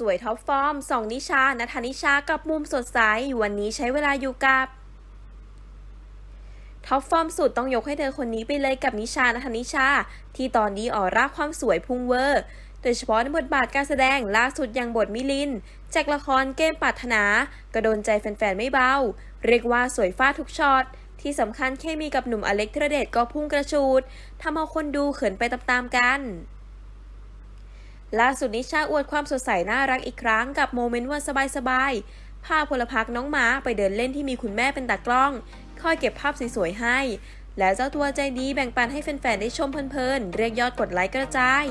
สวยท็อปฟอร์มสองนิชานัทนิชากับมุมสดใสวันนี้ใช้เวลาอยู่กับท็อปฟอร์มสุดต้องยกให้เธอคนนี้ไปเลยกับนิชานัทนิชา ที่ตอนนี้ออร่าความสวยพุ่งเวอร์ โดยเฉพาะในบทบาทการแสดงล่าสุดอย่างบทมิลิน จากละครเกมปรารถนา กระโดนใจแฟนๆไม่เบา เรียกว่าสวยฟ้าทุกช็อตที่สำคัญเคมีกับหนุ่มอเล็กธีรเดชก็พุ่งกระชูดทำเอาคนดูเขินไปตามๆกัน ล่าสุดนิชาอวดความสดใสน่ารักอีกครั้งกับโมเมนต์วันสบายๆพาพลพักน้องหมาไปเดินเล่นที่มีคุณแม่เป็นตากล้อง คอยเก็บภาพสวยๆให้ และเจ้าตัวใจดีแบ่งปันให้แฟนๆได้ชมเพลินๆ เรียกยอดกดไลค์กระจาย